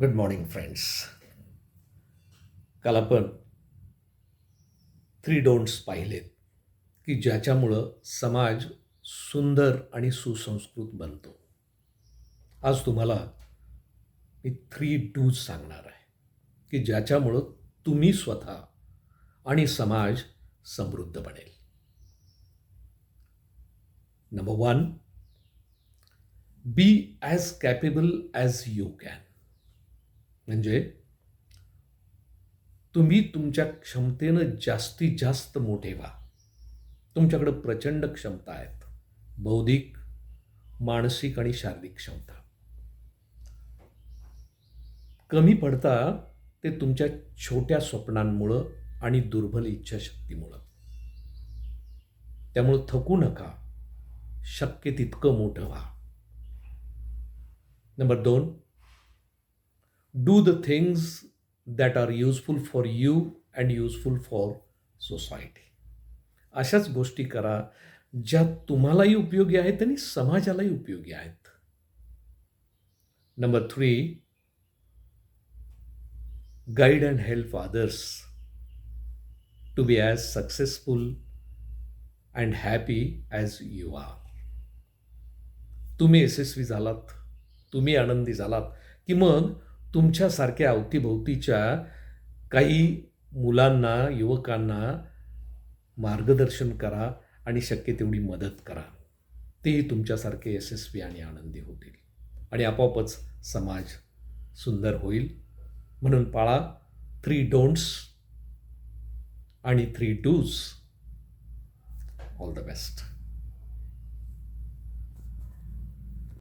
Good morning friends काल आपण three don'ts पाहिलेत की ज्याच्यामुळं समाज सुंदर आणि सुसंस्कृत बनतो. आज तुम्हाला मी थ्री डूज सांगणार आहे की ज्याच्यामुळं तुम्ही स्वतः आणि समाज समृद्ध बनेल. Number one be as capable as you can म्हणजे तुम्ही तुमच्या क्षमतेनं जास्तीत जास्त मोठे व्हा. तुमच्याकडं प्रचंड क्षमता आहेत. बौद्धिक मानसिक आणि शारीरिक क्षमता. कमी पडता ते तुमच्या छोट्या स्वप्नांमुळं आणि दुर्बल इच्छाशक्तीमुळं. त्यामुळं थकू नका. शक्य तितकं मोठं व्हा. नंबर दोन do the things that are useful for you and useful for society अशाच गोष्टी करा ज्या तुम्हालाही उपयोगी आहेत आणि समाजालाही उपयोगी आहेत. Number three guide and help others to be as successful and happy as you are तुम्ही यशस्वी झालात तुम्ही आनंदी झालात की मग तुमच्यासारख्या अवतीभोवतीच्या काही मुलांना युवकांना मार्गदर्शन करा आणि शक्य तेवढी मदत करा. तेही तुमच्यासारखे यशस्वी आणि आनंदी होतील. आणि आपोआपच समाज सुंदर होईल. म्हणून पाळा थ्री डोंट्स आणि three dos all the best